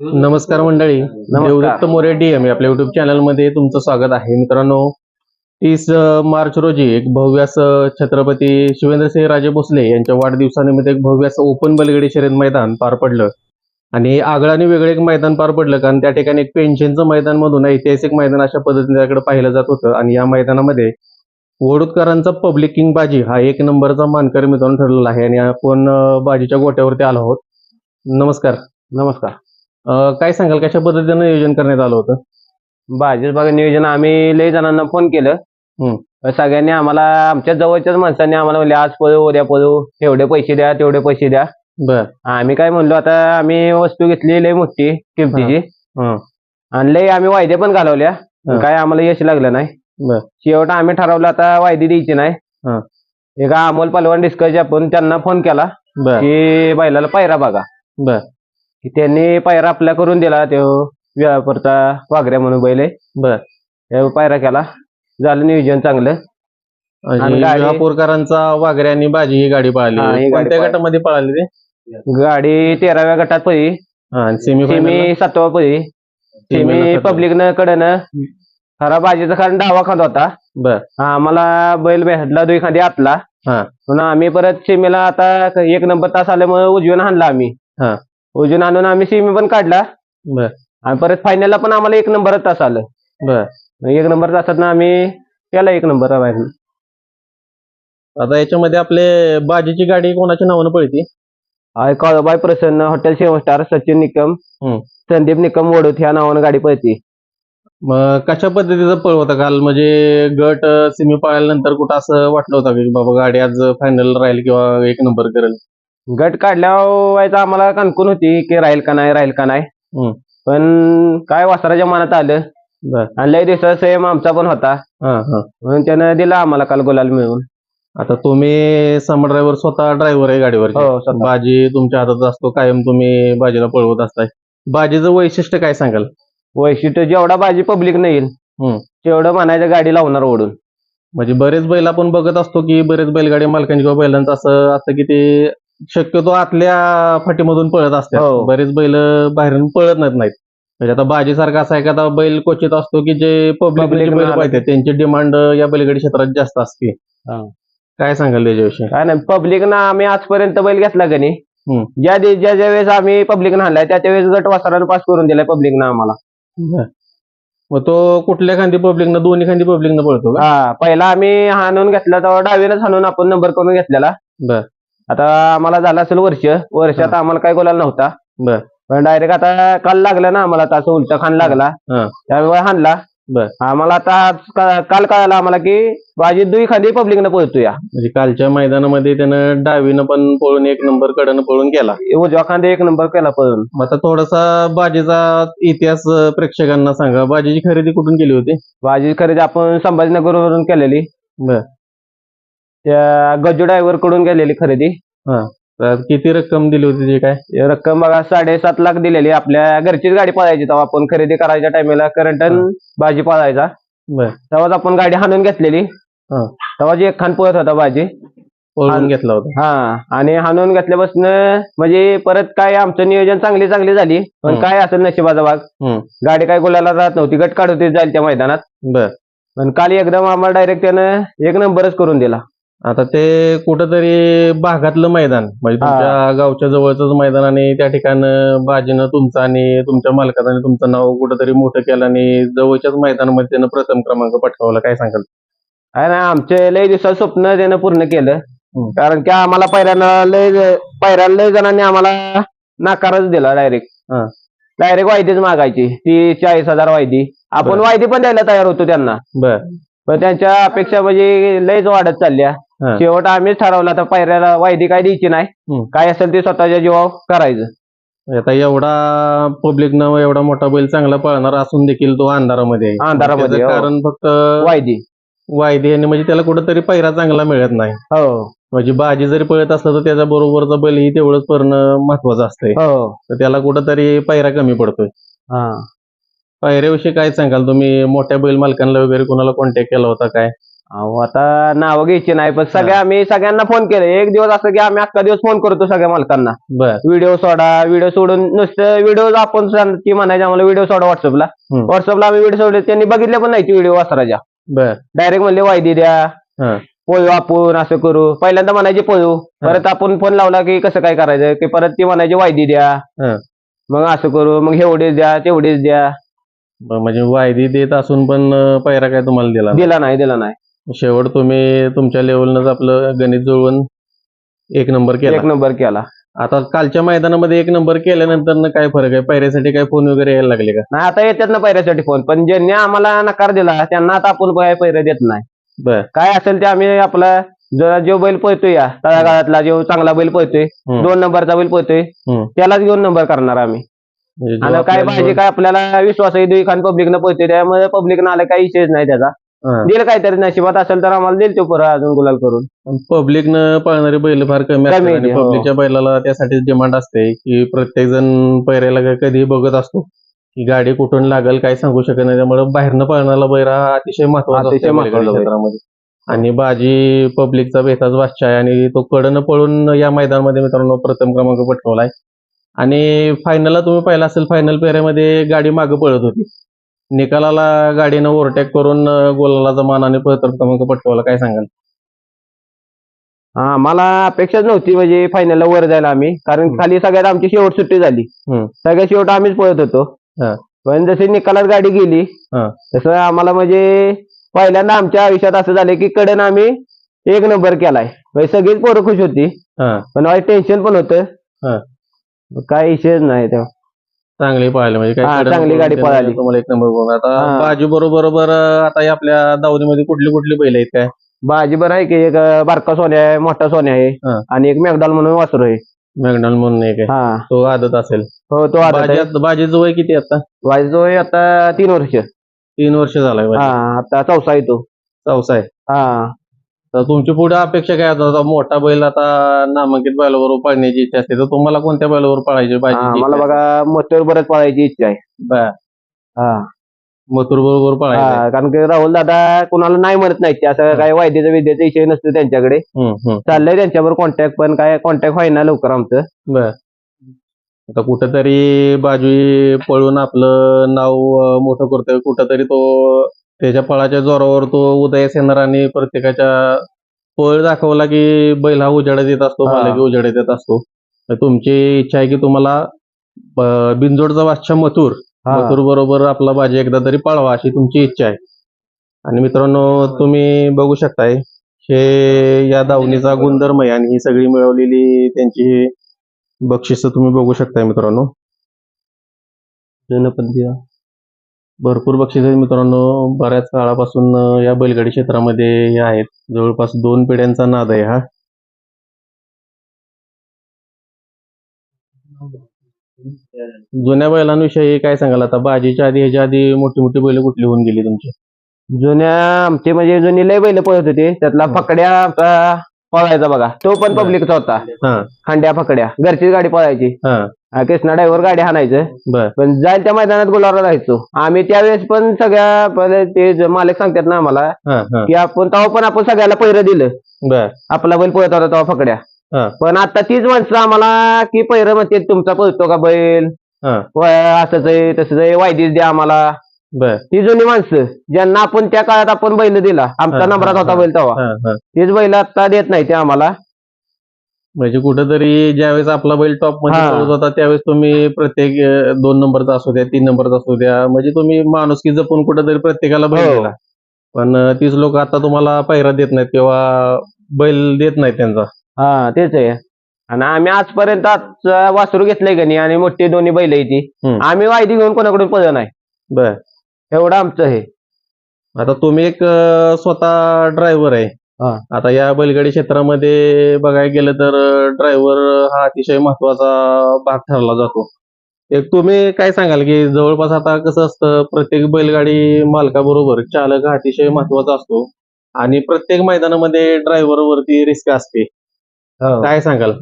नमस्कार मंडळी. देवदत्त मोरे डीएम आपल्या युट्यूब चॅनलमध्ये तुमचं स्वागत आहे. मित्रांनो तीस मार्च रोजी एक भव्य असं छत्रपती शिवेंद्रसिंह राजे भोसले यांच्या वाढदिवसानिमित्त एक भव्य असं ओपन बलगडी शर्यत मैदान पार पडलं. आणि आगळं आणि वेगळं एक मैदान पार पडलं कारण त्या ठिकाणी एक पेन्शनचं मैदान मधून ऐतिहासिक मैदान अशा पद्धतीने त्याकडे पाहिलं जात होतं. आणि या मैदानामध्ये वडूदकरांचा पब्लिक किंग बाजी हा एक नंबरचा मानकरी मित्रांनो ठरलेला आहे. आणि आपण बाजीच्या गोट्यावरती आलो आहोत. नमस्कार. नमस्कार. काय सांगाल कशा पद्धतीनं नियोजन करण्यात आलं होतं? भाजीच बघा नियोजन आम्ही लय जणांना फोन केलं. सगळ्यांनी आम्हाला आमच्या जवळच्याच माणसांनी आम्हाला म्हणले आज पळू उद्या पळू एवढे पैसे द्या तेवढे पैसे द्या. बर. आम्ही काय म्हणलो आता आम्ही वस्तू घेतली लय मोठी किमतीची. आणि लय आम्ही वायदे पण घालवल्या. काय आम्हाला यश लागलं नाही. शेवट आम्ही ठरवलं आता वायदी द्यायची. नाही. एका अमोल पलवान डिस्कस आपण त्यांना फोन केला की बैलाला पायरा बघा. बर. की त्यांनी पायरा आपला करून दिला तो व्यापारचा वाघऱ्या म्हणून बैल. आहे बर पायरा केला. झालं नियोजन चांगलं. विहापूरकरांचा वाघरे आणि बाजी ही गाडी हा, ही पळाली कोणत्या. गटामध्ये पळाली ते? गाडी तेराव्या गटात पळी. सेमी सातवा पळी. सेमी पब्लिकनं कडनं. खरा बाजीचा कारण डावा खांदा होता. बर. आम्हाला बैल भेटला दुई खांदी आतला हा. म्हणून आम्ही परत सेमीला आता एक नंबर तास आल्यामुळे उजवीन आणला आम्ही. उजवीन आणून आम्ही सेमी पण काढला. बर. आणि परत फायनलला पण आम्हाला एक नंबर तास आलं. बर. एक नंबर तासात आम्ही केला एक नंबर बाहेर आता याच्यामध्ये आपले बाजीची गाडी कोणाच्या नावानं पळती? आहे Kalobai Prasanna hotel seven star Sachin Nikam हम्म. संदीप निकम वडूत ह्या नावानं गाडी पळती. मग कशा पद्धतीचं पळ होता काल? म्हणजे गट सेमी पळाल्यानंतर कुठं असं वाटलं होतं की बाबा गाडी आज फायनल राहील किंवा एक नंबर करेल? गट काढल्यावर आम्हाला कणकून होती की राहील का नाही राहील का नाही. पण काय वासराच्या मनात आलं. आणि लय दिवसात सेम आमचा पण होता. हा हा. म्हणून त्यानं दिला आम्हाला काल गुलाल मिळून आता तुम्ही समर ड्रायव्हर स्वतः ड्रायव्हर आहे गाडीवर हो. बाजी तुमच्या हातात असतो कायम तुम्ही बाजीला पळवत असताय. बाजीचं वैशिष्ट्य काय सांगाल? वैशिष्ट्य जेवढा बाजी पब्लिक नाही येईल. तेवढं म्हणायचं गाडी लावणार ओढून. म्हणजे बरेच बैल आपण बघत असतो की बरेच बैलगाडी मालकांची किंवा बैलांचं असं असतं की ते शक्यतो आतल्या फाटीमधून पळत असतात. हो. बरेच बैल बाहेरून पळत नाहीत नाहीत. म्हणजे आता बाजीसारखा असा एखादा बैल क्वचित असतो की जे पब्लिक Public बैल ना- पाहिजे त्यांची डिमांड या बैलगाडी क्षेत्रात जास्त असते. हा. काय सांगाल त्याच्याविषयी? काय नाही पब्लिक ना आम्ही आजपर्यंत बैल घेतला का नाही. हम्म. ज्या दि- ज्या ज्या वेळेस आम्ही पब्लिक आणलाय त्या त्या वेळेस गट वासरानं पास करून दिलाय पब्लिकनं आम्हाला. मग तो कुठल्या खांदी पब्लिकनं दोन्ही खांदी पब्लिकनं पळतो का? हा पहिला आम्ही हाणून घेतला तेव्हा डावीनच हाणून आपण नंबर करून घेतलेला. बर. आता आम्हाला झालं असेल वर्ष. वर्षात. आम्हाला काय गोलाल नव्हता. बर. पण डायरेक्ट आता काल लागला ना आम्हाला आता असं उलटा खान लागला. हा. त्यामुळे हाणला. बर. आम्हाला आता काल कळालं आम्हाला की बाजी दुई खांदी पब्लिकनं पळतो या म्हणजे कालच्या मैदानामध्ये त्यानं डावीनं पण पळून एक नंबर कडनं पळून गेला. उजवा खांदे एक नंबर केला पळून. मग आता थोडासा बाजीचा इतिहास प्रेक्षकांना सांगा. बाजीची खरेदी कुठून केली होती? बाजी खरेदी आपण संभाजीनगरवरून केलेली. बर. त्या गज्जू ड्रायव्हरकडून केलेली खरेदी. हा. तर किती रक्कम दिली होती ती काय? रक्कम बघा साडेसात लाख दिलेली. आपल्या घरचीच गाडी पळायची तेव्हा. आपण खरेदी करायच्या टायमेला करंट भाजी पळायचा. बर. तेव्हाच आपण गाडी हाणून घेतलेली. हा. तेव्हा जी एक खान पळत होता पळून आणि- घेतला होता. हा. आणि हाणून घेतल्यापासून म्हणजे परत काय आमचं नियोजन चांगली चांगली झाली. पण. काय असेल नशिबाचा भाग. गाडी काय गोलाला राहत नव्हती. गट काढ होती जाईल त्या मैदानात. बर. पण काल एकदम आम्हाला डायरेक्ट त्यानं एक नंबरच करून दिला. आता ते कुठंतरी भागातलं मैदान म्हणजे हा. तुमच्या गावच्या जवळच मैदान आणि त्या ठिकाणं बाजीनं तुमचं आणि तुमच्या मालकाचं आणि तुमचं नाव कुठंतरी मोठं केलं आणि जवळच्याच मैदानामध्ये त्यानं प्रथम क्रमांक पटकावला काय सांगाल आहे ना आमचे लय दिवसात स्वप्न त्यानं पूर्ण केलं हम्म. कारण की आम्हाला पहिल्यांदा लय पहिल्यांदा लय जणांनी आम्हाला नाकारच दिला डायरेक्ट हा. डायरेक्ट वायदीच मागायची ती चाळीस हजार वायदी आपण बरं. वायदी पण द्यायला तयार होतो त्यांना बर पण त्यांच्या अपेक्षा म्हणजे लयच वाढत चालल्या. हा. शेवट आम्हीच ठरवलं आता पायऱ्याला वायदी काय द्यायची नाही. हम्म. काय असेल ते स्वतःच्या जीवावर करायचं. आता एवढा पब्लिकनं एवढा मोठा बैल चांगला पळणार असून देखील तो अंधारामध्ये आहे. अंधारामध्ये, त्याचं हो. कारण फक्त वायदी. वायदे आणि म्हणजे त्याला कुठंतरी पैरा चांगला मिळत नाही. हो. म्हणजे बाजी जरी पळत असलं तर त्याच्या बरोबरचा बैल ही तेवढंच पळणं महत्वाचं असतंय. हो. तर त्याला कुठंतरी पैरा कमी पडतोय. हा. पायऱ्याविषयी काय सांगाल? तुम्ही मोठ्या बैल मालकांना वगैरे कोणाला कॉन्टॅक्ट केला होता काय? अहो आता नावं घ्यायची नाही पण सगळ्या आम्ही सगळ्यांना फोन केले. एक दिवस असं की आम्ही अख्खा दिवस फोन करतो सगळ्या मालकांना. बर. व्हिडिओ सोडा व्हिडिओ सोडून नुसतं व्हिडिओ आपण सांग- ती म्हणायचे आम्हाला व्हिडिओ सोडा व्हॉट्सअपला हम्म. व्हॉट्सअपला आम्ही व्हिडिओ सोडले त्यांनी बघितले पण नाही व्हिडिओ वासराच्या. बर. डायरेक्ट म्हणले वायदी द्या. हा. पोळू आपण असं करू. पहिल्यांदा म्हणायचे पोळू परत आपण फोन लावला की कसं काय करायचं? की परत ती म्हणायची वायदी द्या. हा. मग असं करू मग एवढेच द्या तेवढेच द्या. म्हणजे वायदी देत असून पण पैरा काय तुम्हाला दिला नाही. दिला नाही दिला नाही. शेवट तुम्ही तुमच्या लेवलनच आपलं गणित जुळवून एक नंबर केला. एक नंबर केला. आता कालच्या मैदानामध्ये एक नंबर केल्यानंतर न काय फरक आहे? पैऱ्यासाठी काय फोन वगैरे यायला लागले का? नाही आता येतात ना पैऱ्यासाठी फोन पण ज्यांनी आम्हाला नकार दिला त्यांना आता आपण काय पैरे देत नाही. बर. काय असेल ते आम्ही आपला जो जो बैल पळतोय या तळागाळातला जो चांगला बैल पळतोय हम्म. दोन नंबरचा बैल पळतोय हम्म. त्यालाच घेऊन नंबर करणार आम्ही. आणि काय पाहिजे काय आपल्याला विश्वास आहे दुई खान पब्लिकनं पळतोय त्यामुळे पब्लिकनं आलं काही विषयच नाही त्याचा. दिलं काहीतरी नशिबात असेल तर आम्हाला दिल तो परत अजून गुलाल करून. पब्लिकनं पळणारी बैल फार कमी असतात आणि आहे, हो. पब्लिकच्या बैलाला त्यासाठीच डिमांड असते की प्रत्येक जण पैऱ्याला कधी बघत असतो की गाडी कुठून लागेल काय सांगू शकत नाही. त्यामुळे बाहेरनं पळणारा बैल हा अतिशय महत्त्वाचा आणि बाजी पब्लिकचा बेताच बादशाह आहे आणि तो कडनं पळून या मैदानामध्ये मित्रांनो प्रथम क्रमांक पटकवलाय. आणि फायनलला तुम्ही पाहिला असेल फायनल पेऱ्यामध्ये गाडी मागे पळत होती. निकालाला गाडीनं ओव्हरटेक करून गोलाला मान प्रथम क्रमांक पटकवला. काय सांगाल? हा मला अपेक्षाच नव्हती म्हणजे फायनलला वर जायला आम्ही. कारण. खाली सगळ्यात आमची शेवट सुट्टी झाली. हम्म. सगळ्यात शेवट आम्हीच पळत होतो. पण जशी निकालात गाडी गेली हा. तसं आम्हाला म्हणजे पहिल्यांदा आमच्या आयुष्यात असं झालं की कडन आम्ही एक नंबर केलाय. म्हणजे सगळीच पोरं खुश होती. पण टेन्शन पण. होतं. काय विषयच नाही तेव्हा. चांगली पळाली म्हणजे हा, चांगली गाडी त्यानं पळाली. तुम्हाला एक नंबर बघून. आता हा. बाजू बरोबर बरोबर आता या आपल्या दावणीमध्ये कुठली कुठली बैल आहेत काय? बाजी बरं आहे की एक अं, बारका सोन्या आहे मोठा सोन्या आहे. आणि एक मेघडाल म्हणून वासरू आहे. मॅकडॉल म्हणून एक आहे. हा. तो आदत असेल. हो तो आता बाजी बाजीचं वय किती आता? वाजतो आहे आता तीन वर्ष. तीन वर्ष झालाय हा. आता चौसा आहे तो. चौसा आहे. हा. तर तुमची पुढे अपेक्षा काय? आता मोठा बैल आता नामांकित बैलाबरोबर पळण्याची इच्छा असते तर तुम्हाला कोणत्या बैलावर पळायची बाजी मला बघा मथुर बरंच पळायची इच्छा आहे. हा. मथुर बरोबर पळायचं हा, कारण की राहुल दादा कुणाला नाही म्हणत नाही असं काय वायद्याचा विद्याचा विषय नसतो त्यांच्याकडे. हम्म, हम्म. चाललंय त्यांच्याबरोबर कॉन्टॅक्ट पण काय कॉन्टॅक्ट व्हायना लवकर आमचं. बर. आता कुठंतरी बाजू पळून आपलं नाव अं, मोठं करतोय. कुठंतरी तो त्याच्या पळाच्या जोरावर तो उदयास येणार आणि प्रत्येकाच्या पळ दाखवला की बैल हा उजाडत येत असतो. मला की उजाडत येत असतो तर तुमची इच्छा आहे की तुम्हाला अं, बिनजोडचा मथुर हा. मथुर बरोबर आपला बाजी एकदा तरी पाळवा अशी तुमची इच्छा आहे आणि मित्रांनो तुम्ही बघू शकताय हे या दावणीचा गुणधर्म आहे आणि ही सगळी मिळवलेली त्यांची बक्षिस तुम्ही बघू शकताय मित्रांनो जनपदी भरपूर बक्षीस आहेत. मित्रांनो बऱ्याच काळापासून या बैलगाडी क्षेत्रामध्ये हे आहेत. जवळपास दोन पिढ्यांचा नाद आहे हा. जुन्या बैलांविषयी काय सांगाल? आता बाजीच्या आधी ह्याच्या आधी मोठी मोठी बैल कुठली होऊन गेली तुमची? जुन्या आमचे म्हणजे जुनी लय बैल पळत होते. त्यातला फकड्या पळायचा बघा. तो पण पब्लिकचा होता. हा. खांड्या फकड्या. घरचीच गाडी पळायची. हा, कृष्णा ड्रायव्हर गाडी हाणायचं. बर. पण जाईल त्या मैदानात गुलाला राहायचो आम्ही त्यावेळेस पण सगळ्या पहिले ते ज- मालक सांगतात ना आम्हाला हा हा. की आपण तेव्हा पण आपण सगळ्याला पहिरं दिलं. बर. आपला बैल पळत होता तेव्हा फकड्या. हा. पण आता तीच माणसं आम्हाला की पहिरं म्हणते तुमचा पळतो का बैल? हा. व असंच आहे तसंच आहे वायदीच द्या आम्हाला. बर. ती जुनी माणसं ज्यांना आपण त्या काळात आपण बैल दिला हा, आमचा हा, नंबरात होता. बैल तेव्हा. हा हा. तीच बैल आता देत नाही ते आम्हाला. म्हणजे कुठेतरी ज्यावेळेस आपला बैल टॉपमध्ये. पळत होता त्यावेळेस तुम्ही प्रत्येक दोन नंबरचा असू द्या तीन नंबरचा असू द्या म्हणजे तुम्ही माणुसकी जपून कुठेतरी प्रत्येकाला बैल हो. दिला पण तीच लोक आता तुम्हाला पायरा देत नाहीत किंवा बैल देत नाहीत त्यांचा हा तेच आहे आणि आम्ही आजपर्यंत आज वासरू घेतलंय का नाही आणि मोठी दोन्ही बैल आहे ती. आम्ही वायदी घेऊन कोणाकडून पळत नाही बर एवढं आमचं हे आता तुम्ही एक स्वतः ड्रायव्हर आहे. आता या बैलगाडी क्षेत्रामध्ये बघायला गेलं तर ड्रायव्हर हा अतिशय महत्त्वाचा भाग ठरला जातो. एक तुम्ही काय सांगाल की जवळपास आता कसं असतं प्रत्येक बैलगाडी मालकाबरोबर चालक हा अतिशय महत्त्वाचा असतो आणि प्रत्येक मैदानामध्ये ड्रायव्हर वरती रिस्क असते. काय सांगाल?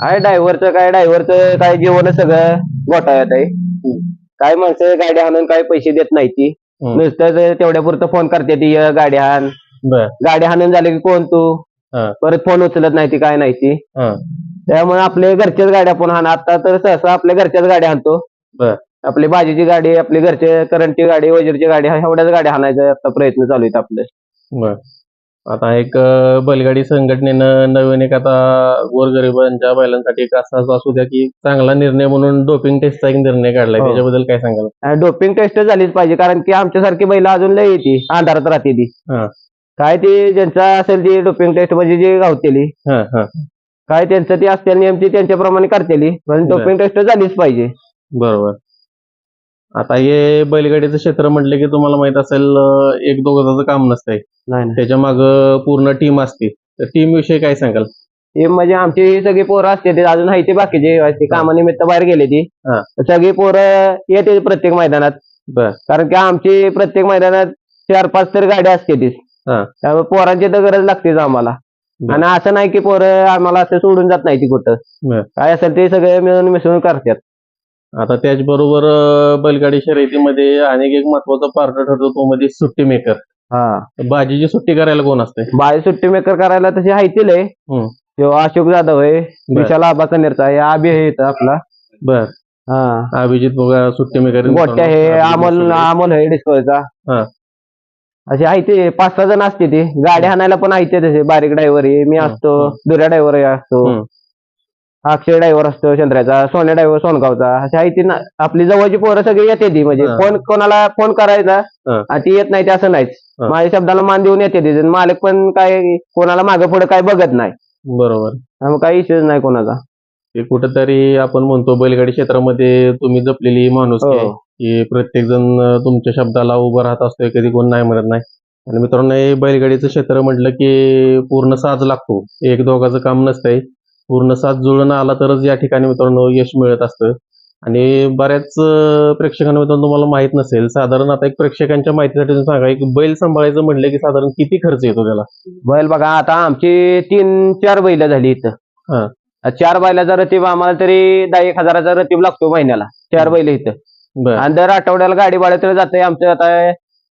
काय ड्रायव्हरचं काय ड्रायव्हरचं काय जीवन सगळं घोटाळ्यात आहे काय माणसं गाडी आणून काय पैसे देत नाही ती. नुसतं ते तेवढ्या पुरतं फोन करते ती "ये, गाडी हाण बर. गाडी हाणून झाले की कोण तू? हा. परत फोन उचलत नाही ती काय नाही ती. हा. त्यामुळे आपल्या घरच्याच गाड्या आपण हाण. आता तर सहसा आपल्या घरच्याच गाड्या हाणतो. बर. आपली भाजीची गाडी आपली घरचे करंटची गाडी वजीरची गाडी ह्या- एवढ्याच गाड्या हाणायचा आता प्रयत्न चालू आहेत आपले. बर. आता एक अं, बैलगाडी संघटनेनं नवीन एक आता गोरगरिबांच्या बैलांसाठी एक असा असू द्या की चांगला निर्णय म्हणून डोपिंग टेस्टचा एक निर्णय काढलाय. हो. त्याच्याबद्दल काय सांगाल? डोपिंग टेस्ट झालीच पाहिजे कारण की आमच्यासारखी बैल अजून लय येते अंधारात राहते ती. हा. काय ती ज्यांचा असेल ती डोपिंग टेस्ट म्हणजे जी गावतेली. हा हा. काय त्यांचं ती असते नियमची त्यांच्याप्रमाणे करतेली. पण बर. डोपिंग टेस्ट झालीच पाहिजे. बरोबर. आता हे बैलगाडीचं क्षेत्र म्हटलं की तुम्हाला माहीत असेल अं, एक दोघांचं काम नसतंय. नाही नाही. त्याच्या माग पूर्ण टीम असते. तर टीम विषयी काय सांगाल? हे म्हणजे आमची ही सगळी पोरं असते ते अजून आहे ते बाकीचे कामानिमित्त बाहेर गेले ती. हा. सगळी पोरं येते प्रत्येक मैदानात. बर. कारण की आमची प्रत्येक मैदानात चार पाच तरी गाड्या असते तीच. हा. त्यामुळे पोरांची तर गरज लागतेच आम्हाला. आणि असं नाही की पोरं आम्हाला असं सोडून जात नाही ती कुठं बर. काय असेल ते सगळे मिळून मिसळून करतात. आता त्याचबरोबर अं, बैलगाडी शर्यतीमध्ये अनेक एक महत्त्वाचा पार्ट ठरतो तो मध्ये सुट्टी मेकर. हा. बाजीची सुट्टी करायला कोण असते बाहेर सुट्टी मेकर करायला तशी हायतील आहे हम्म. तो अशोक जाधव आहे विशाल आबा कनेरचा या अभि आहे इथं आपला. बर. हा. अभिजित बघा सुट्टी मेकर. गोट्या हे अमोल अमोल आहे डिस्कोचा हा. असे आहे ते पाच सहा जण असते ते गाडी हाणायला पण आहे ते तसे बारीक ड्रायव्हर आहे मी असतो. दुऱ्या ड्रायव्हर असतो हम्म. अक्षय ड्रायव्हर असतो चंद्राचा सोन्या ड्रायव्हर सोनगावचा असे आहे ते ना- आपली जवळची पोरं सगळी येते ती म्हणजे हा. फोन कोणाला फोन करायचा हा. आणि ती येत नाही ते असं नाहीच हा. माझ्या शब्दाला मान देऊन येते ती मालक पण काय कोणाला मागे पुढे काय बघत नाही बरोबर काही इश्यूज नाही कोणाचा ते कुठेतरी आपण म्हणतो बैलगाडी क्षेत्रामध्ये तुम्ही जपलेली माणूस हो. की प्रत्येक जण तुमच्या शब्दाला उभं राहत असतोय कधी कोण नाही म्हणत नाही. आणि मित्रांनो हे बैलगाडीचं क्षेत्र म्हटलं की पूर्ण साज लागतो. एक दोघाचं काम नसतंय. पूर्ण साज जुळून आला तरच या ठिकाणी मित्रांनो यश मिळत असतं. आणि बऱ्याच प्रेक्षकांना मित्रांनो तुम्हाला माहीत नसेल साधारण आता एक प्रेक्षकांच्या माहितीसाठी सांगा एक बैल सांभाळायचं म्हटलं की साधारण किती खर्च येतो त्याला? बैल बघा आता आमची तीन चार बैल झाली इथं. हा. चार बैलाचा रतीब आम्हाला तरी दहा एक हजाराचा रतीब लागतो महिन्याला चार बैल इथं. आणि दर आठवड्याला गाडी भाडं जाते आमचं आता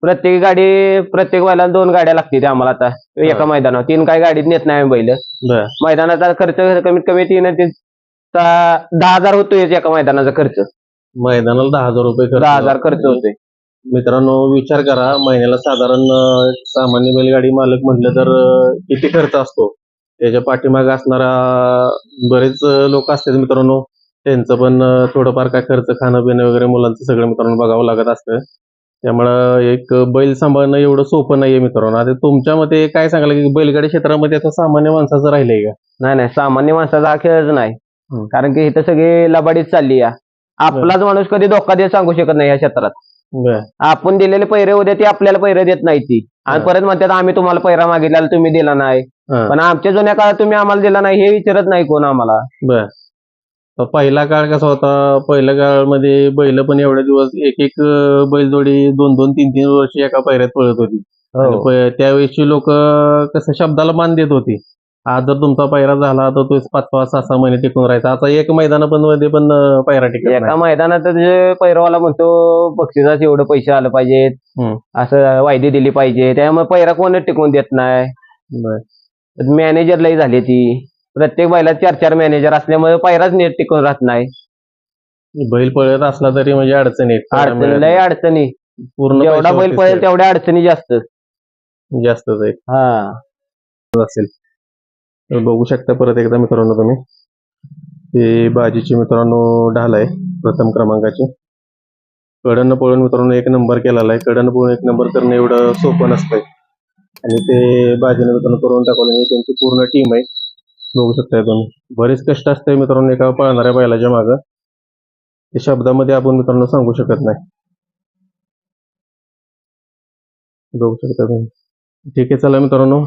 प्रत्येक गाडी प्रत्येक बैलाला दोन गाड्या लागतील आम्हाला आता एका. मैदानावर. तीन काय गाडीत नेत नाही आम्ही बैल. मैदानाचा खर्च कमीत कमी तीन दहा हजार होतोय एका मैदानाचा खर्च. मैदानाला दहा हजार रुपये दहा हजार खर्च होतोय. मित्रांनो विचार करा महिन्याला साधारण सामान्य बैलगाडी मालक म्हटलं तर किती खर्च असतो? त्याच्या पाठीमागे असणारा बरेच लोक असतात मित्रांनो. त्यांचं पण थोडंफार काय खर्च खाणं पिणं वगैरे मुलांचं सगळं मित्रांनो बघावं लागत असतं. त्यामुळं एक बैल सांभाळणं एवढं सोपं नाहीये मित्रांनो. आता तुमच्या मते काय सांगाल की बैलगाडी क्षेत्रामध्ये आता सामान्य माणसाचं राहिलंय का? नाही नाही. सामान्य माणसाचा हा खेळच नाही. कारण की इथं सगळी लबाडीत चालली या. आपलाच माणूस कधी धोका देत सांगू शकत नाही या क्षेत्रात. आपण दिलेले पैरे उद्या ते आपल्याला पैरे देत नाही ती. आणि. परत म्हणतात आम्ही तुम्हाला पैरा मागितला तुम्ही दिला नाही. पण आमच्या जुन्या काळात तुम्ही आम्हाला दिला नाही हे विचारत नाही कोण आम्हाला. बर. तर पहिला काळ कसा होता? पहिल्या काळामध्ये बैल पण एवढे दिवस एक एक बैलजोडी दोन दोन तीन तीन वर्ष एका पैऱ्यात पळत होती. आणि प- त्यावेळेसची लोक कसं शब्दाला मान देत होती. आज जर तुमचा पैरा झाला तर तो पाच पाच सहा सहा महिने टिकून राहायचा. आता एक मैदान पण मध्ये पण पैरा टिकत. एका मैदानात जे पैरवाला म्हणतो बक्षिसाचे एवढे पैसे आले पाहिजेत. असं वायदी दिली पाहिजे त्यामुळे पैरा कोणच टिकून देत नाही. बर मॅनेजर लई झाली ती. प्रत्येक बैला चार चार मॅनेजर असल्यामुळे पैराच नीट टिकून राहत नाही. बैल पळत असला तरी म्हणजे अडचण अडचणी लय अडचणी. पूर्ण जेवढा बैल पळेल तेवढ्या अडचणी जास्त. आहे. जास्तच आहे हा. असेल. तर बघू शकता परत एकदा मित्रांनो तुम्ही. हे बाजीची मित्रांनो ढाल आहे प्रथम क्रमांकाची. कडन पळून मित्रांनो एक नंबर केलेला आहे. कडन पळून एक नंबर करणं एवढं सोपं नसतंय. आणि ते बाजीने मित्रांनो करून टाकवलं ही त्यांची पूर्ण टीम आहे. बघू शकताय तुम्ही. बरेच कष्ट असते मित्रांनो एका पाळणाऱ्या बैलाच्या मागं. ते शब्दामध्ये आपण मित्रांनो सांगू शकत नाही. बघू शकता तुम्ही. ठीक आहे चला मित्रांनो.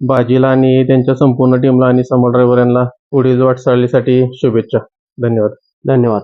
बाजीला आणि त्यांच्या संपूर्ण टीमला आणि समोर ड्रायव्हर यांना पुढील वाटचालीसाठी शुभेच्छा. धन्यवाद. धन्यवाद.